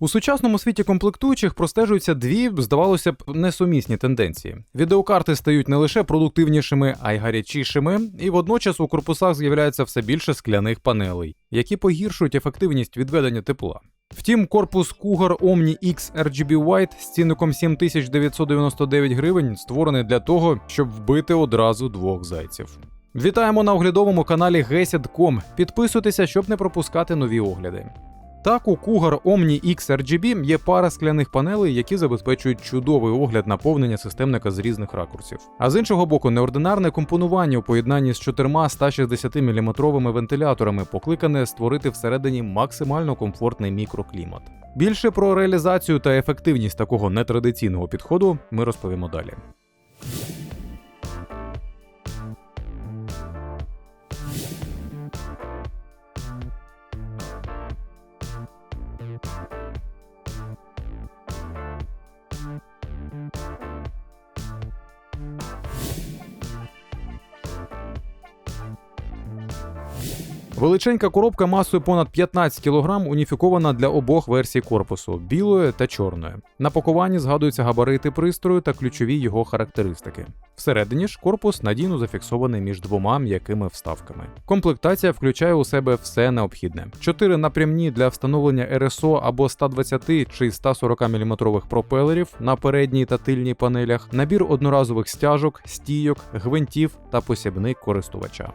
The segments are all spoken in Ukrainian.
У сучасному світі комплектуючих простежуються дві, здавалося б, несумісні тенденції. Відеокарти стають не лише продуктивнішими, а й гарячішими, і водночас у корпусах з'являється все більше скляних панелей, які погіршують ефективність відведення тепла. Втім, корпус Cougar Omni X RGB White з цінником 7999 гривень створений для того, щоб вбити одразу двох зайців. Вітаємо на оглядовому каналі Gesid.com. Підписуйтеся, щоб не пропускати нові огляди. Так, у Cougar Omni X RGB є пара скляних панелей, які забезпечують чудовий огляд наповнення системника з різних ракурсів. А з іншого боку, неординарне компонування у поєднанні з чотирма 160 мм вентиляторами покликане створити всередині максимально комфортний мікроклімат. Більше про реалізацію та ефективність такого нетрадиційного підходу ми розповімо далі. Величенька коробка масою понад 15 кг уніфікована для обох версій корпусу білої та чорної. На пакуванні згадуються габарити пристрою та ключові його характеристики. Всередині ж корпус надійно зафіксований між двома м'якими вставками. Комплектація включає у себе все необхідне: чотири напрямні для встановлення РСО або 120 чи 140 мм пропелерів на передній та тильній панелях, набір одноразових стяжок, стійок, гвинтів та посібник користувача.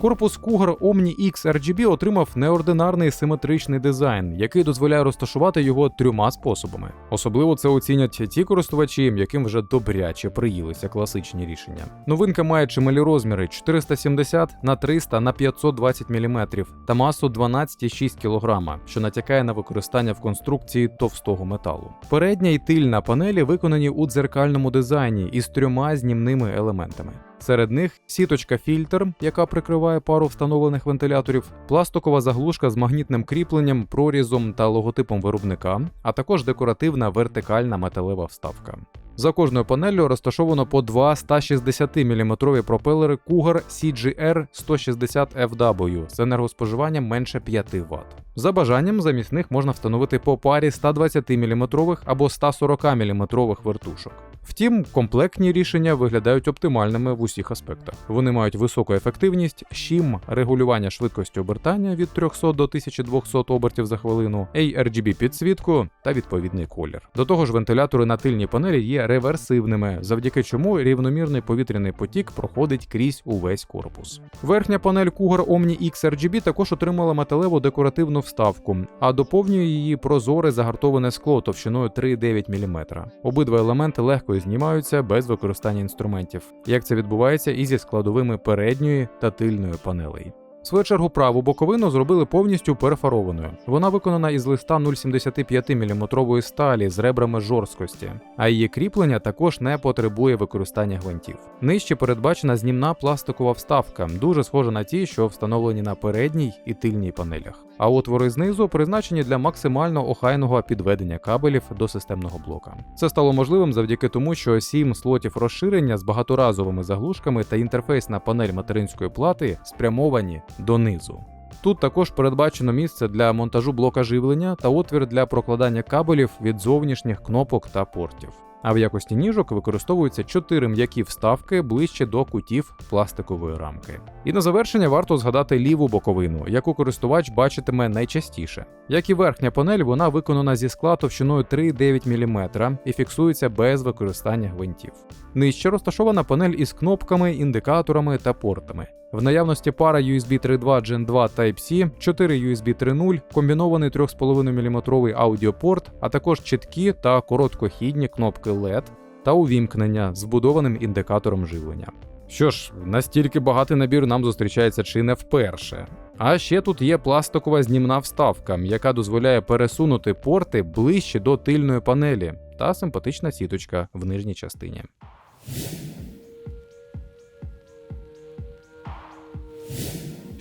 Корпус Cougar Omni X RGB отримав неординарний симетричний дизайн, який дозволяє розташувати його трьома способами. Особливо це оцінять ті користувачі, яким вже добряче приїлися класичні рішення. Новинка має чималі розміри 470 на 300 на 520 мм та масу 12,6 кг, що натякає на використання в конструкції товстого металу. Передня і тильна панелі виконані у дзеркальному дизайні із трьома знімними елементами. Серед них сіточка фільтр, яка прикриває пару встановлених вентиляторів, пластикова заглушка з магнітним кріпленням, прорізом та логотипом виробника, а також декоративна вертикальна металева вставка. За кожною панеллю розташовано по два 160 мм пропелери Cougar CGR 160 FW з енергоспоживанням менше 5 Вт. За бажанням замість них можна встановити по парі 120 мм або 140 мм вертушок. Втім, комплектні рішення виглядають оптимальними в усіх аспектах. Вони мають високу ефективність, щім, регулювання швидкості обертання від 300 до 1200 обертів за хвилину, ARGB підсвітку та відповідний колір. До того ж, вентилятори на тильній панелі є реверсивними, завдяки чому рівномірний повітряний потік проходить крізь увесь корпус. Верхня панель Cougar Omni X RGB також отримала металеву декоративну вставку, а доповнює її прозоре загартоване скло товщиною 3,9 мм. Обидва елементи легко знімаються без використання інструментів, як це відбувається і зі складовими передньої та тильної панелей. Свою чергу праву боковину зробили повністю перфорованою. Вона виконана із листа 0,75 мм сталі з ребрами жорсткості, а її кріплення також не потребує використання гвинтів. Нижче передбачена знімна пластикова вставка, дуже схожа на ті, що встановлені на передній і тильній панелях. А отвори знизу призначені для максимально охайного підведення кабелів до системного блока. Це стало можливим завдяки тому, що сім слотів розширення з багаторазовими заглушками та інтерфейсна панель материнської плати спрямовані донизу. Тут також передбачено місце для монтажу блока живлення та отвір для прокладання кабелів від зовнішніх кнопок та портів. А в якості ніжок використовуються чотири м'які вставки ближче до кутів пластикової рамки. І на завершення варто згадати ліву боковину, яку користувач бачитиме найчастіше. Як і верхня панель, вона виконана зі скла товщиною 3,9 мм і фіксується без використання гвинтів. Нижче розташована панель із кнопками, індикаторами та портами. В наявності пара USB 3.2 Gen 2 Type-C, 4 USB 3.0, комбінований 3,5 мм аудіопорт, а також чіткі та короткохідні кнопки LED та увімкнення з вбудованим індикатором живлення. Що ж, настільки багатий набір нам зустрічається чи не вперше. А ще тут є пластикова знімна вставка, яка дозволяє пересунути порти ближче до тильної панелі, та симпатична сіточка в нижній частині.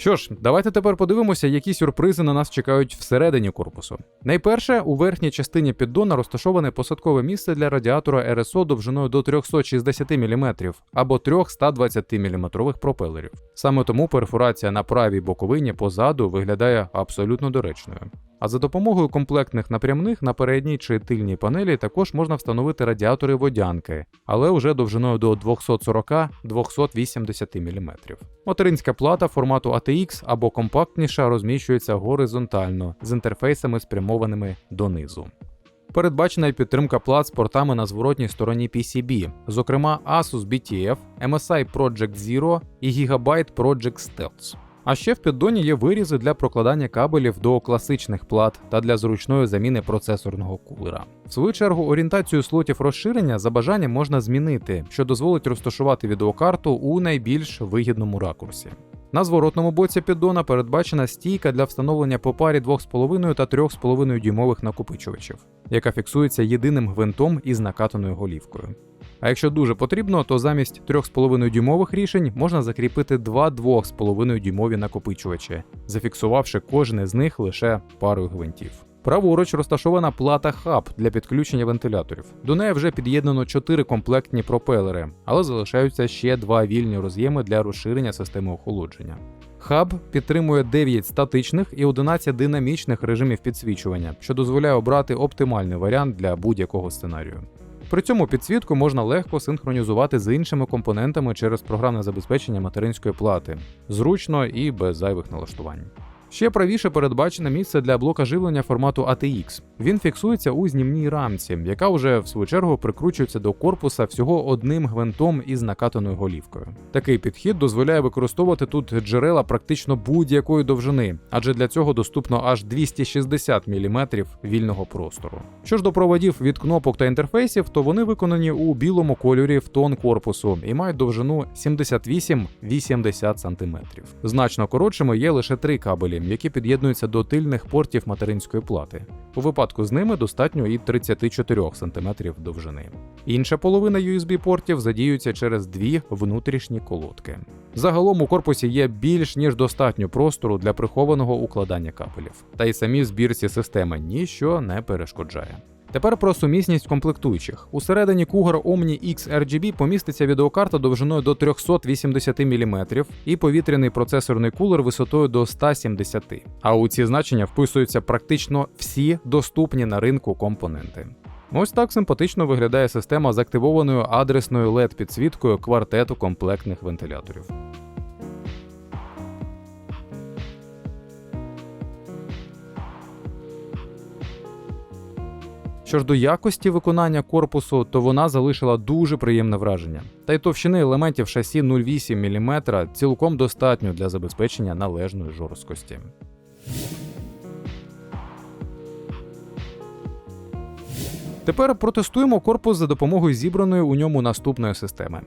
Що ж, давайте тепер подивимося, які сюрпризи на нас чекають всередині корпусу. Найперше, у верхній частині піддона розташоване посадкове місце для радіатора РСО довжиною до 360 мм або трьох 120 мм пропелерів. Саме тому перфорація на правій боковині позаду виглядає абсолютно доречною. А за допомогою комплектних напрямних на передній чи тильній панелі також можна встановити радіатори водянки, але вже довжиною до 240-280 мм. Материнська плата формату ATX або компактніша розміщується горизонтально з інтерфейсами спрямованими донизу. Передбачена й підтримка плат з портами на зворотній стороні PCB, зокрема Asus BTF, MSI Project Zero і Gigabyte Project Stealth. А ще в піддоні є вирізи для прокладання кабелів до класичних плат та для зручної заміни процесорного кулера. В свою чергу орієнтацію слотів розширення за бажанням можна змінити, що дозволить розташувати відеокарту у найбільш вигідному ракурсі. На зворотному боці піддона передбачена стійка для встановлення по парі 2,5 та 3,5 дюймових накопичувачів, яка фіксується єдиним гвинтом із накатаною голівкою. А якщо дуже потрібно, то замість 3,5 дюймових рішень можна закріпити два 2,5 дюймові накопичувачі, зафіксувавши кожен із них лише парою гвинтів. Праворуч розташована плата хаб для підключення вентиляторів. До неї вже під'єднано 4 комплектні пропелери, але залишаються ще два вільні роз'єми для розширення системи охолодження. Хаб підтримує 9 статичних і 11 динамічних режимів підсвічування, що дозволяє обрати оптимальний варіант для будь-якого сценарію. При цьому підсвітку можна легко синхронізувати з іншими компонентами через програмне забезпечення материнської плати, зручно і без зайвих налаштувань. Ще правіше передбачене місце для блока живлення формату ATX. Він фіксується у знімній рамці, яка вже в свою чергу прикручується до корпуса всього одним гвинтом із накатаною голівкою. Такий підхід дозволяє використовувати тут джерела практично будь-якої довжини, адже для цього доступно аж 260 мм вільного простору. Що ж до проводів від кнопок та інтерфейсів, то вони виконані у білому кольорі в тон корпусу і мають довжину 78-80 см. Значно коротшими є лише три кабелі, які під'єднуються до тильних портів материнської плати. У випадку з ними достатньо і 34 см довжини. Інша половина USB-портів задіюється через дві внутрішні колодки. Загалом у корпусі є більш ніж достатньо простору для прихованого укладання кабелів, та й самі збірці системи ніщо не перешкоджає. Тепер про сумісність комплектуючих. Усередині Cougar Omni X RGB поміститься відеокарта довжиною до 380 мм і повітряний процесорний кулер висотою до 170 А у ці значення вписуються практично всі доступні на ринку компоненти. Ось так симпатично виглядає система з активованою адресною led підсвіткою квартету комплектних вентиляторів. Що ж до якості виконання корпусу, то вона залишила дуже приємне враження. Та й товщини елементів шасі 0,8 мм цілком достатньо для забезпечення належної жорсткості. Тепер протестуємо корпус за допомогою зібраної у ньому наступної системи.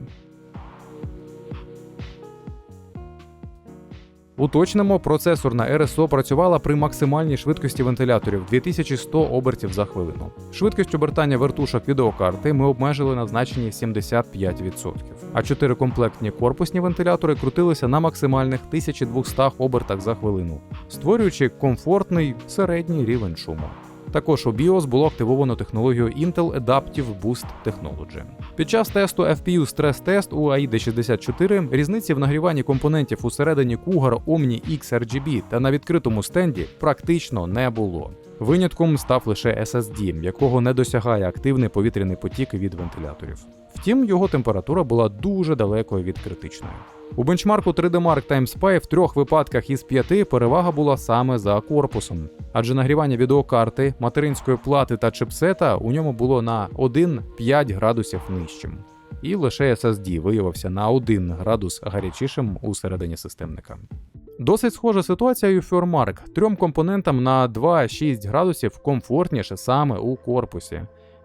Уточнимо, процесорна РСО працювала при максимальній швидкості вентиляторів 2100 обертів за хвилину. Швидкість обертання вертушок відеокарти ми обмежили на значенні 75%. А чотири комплектні корпусні вентилятори крутилися на максимальних 1200 обертах за хвилину, створюючи комфортний середній рівень шуму. Також у BIOS було активовано технологію Intel Adaptive Boost Technology. Під час тесту FPU стрес-тест у AID64 різниці в нагріванні компонентів усередині Cougar Omni X та на відкритому стенді практично не було. Винятком став лише SSD, якого не досягає активний повітряний потік від вентиляторів. Втім, його температура була дуже далекою від критичної. У бенчмарку 3D Mark Time в трьох випадках із п'яти перевага була саме за корпусом, адже нагрівання відеокарти, материнської плати та чипсета у ньому було на 1-5 градусів нижчим. І лише SSD виявився на 1 градус гарячішим у середині системника. Досить схожа ситуація і у Фюрмарк. Трьом компонентам на 2-6 градусів комфортніше саме у корпусі.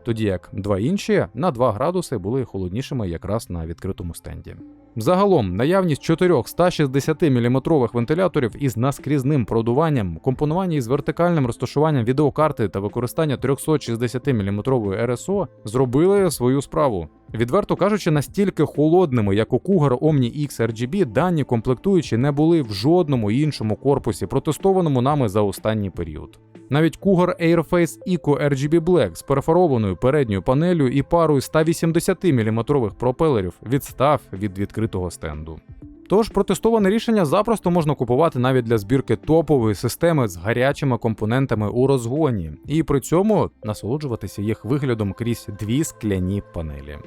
Тоді як два інші на 2 градуси були холоднішими якраз на відкритому стенді. Загалом наявність чотирьох 160 мм вентиляторів із наскрізним продуванням, компонування із вертикальним розташуванням відеокарти та використання 360 мм РСО зробили свою справу. Відверто кажучи, настільки холодними, як у Cougar Omni X RGB, дані комплектуючі не були в жодному іншому корпусі, протестованому нами за останній період. Навіть Cougar Airface Eco RGB Black з перфорованою передньою панелью і парою 180 мм пропелерів відстав від відкритого стенду. Тож протестоване рішення запросто можна купувати навіть для збірки топової системи з гарячими компонентами у розгоні, і при цьому насолоджуватися їх виглядом крізь дві скляні панелі.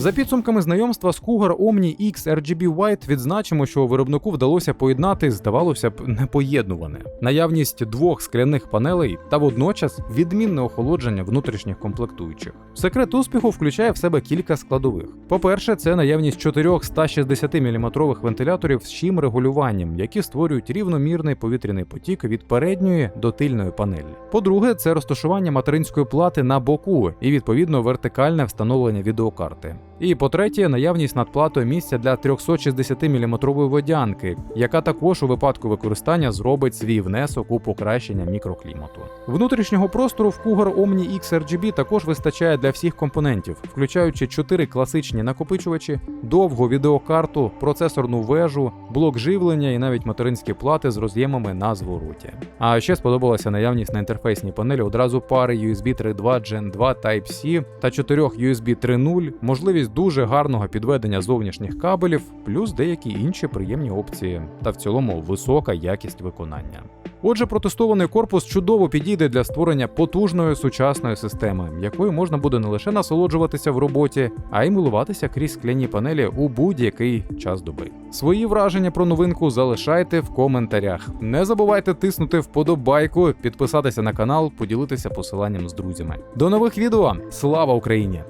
За підсумками знайомства з Cougar Omni X RGB White відзначимо, що виробнику вдалося поєднати, здавалося б, непоєднуване наявність двох скляних панелей та водночас відмінне охолодження внутрішніх комплектуючих. Секрет успіху включає в себе кілька складових. По-перше, це наявність чотирьох 160 мм вентиляторів з чим регулюванням, які створюють рівномірний повітряний потік від передньої до тильної панелі. По-друге, це розташування материнської плати на боку і відповідно вертикальне встановлення відеокарти. І по-третє, наявність над платою місця для 360 мм водянки, яка також у випадку використання зробить свій внесок у покращення мікроклімату. Внутрішнього простору в Cougar Omni X RGB також вистачає для всіх компонентів, включаючи 4 класичні накопичувачі, довгу відеокарту, процесорну вежу, блок живлення і навіть материнські плати з роз'ємами на звороті. А ще сподобалася наявність на інтерфейсній панелі одразу пари USB 3.2 Gen 2 Type-C та 4 USB 3.0, можливість дуже гарного підведення зовнішніх кабелів, плюс деякі інші приємні опції, та в цілому висока якість виконання. Отже, протестований корпус чудово підійде для створення потужної сучасної системи, якою можна буде не лише насолоджуватися в роботі, а й милуватися крізь скляні панелі у будь-який час доби. Свої враження про новинку залишайте в коментарях. Не забувайте тиснути вподобайку, підписатися на канал, поділитися посиланням з друзями. До нових відео! Слава Україні!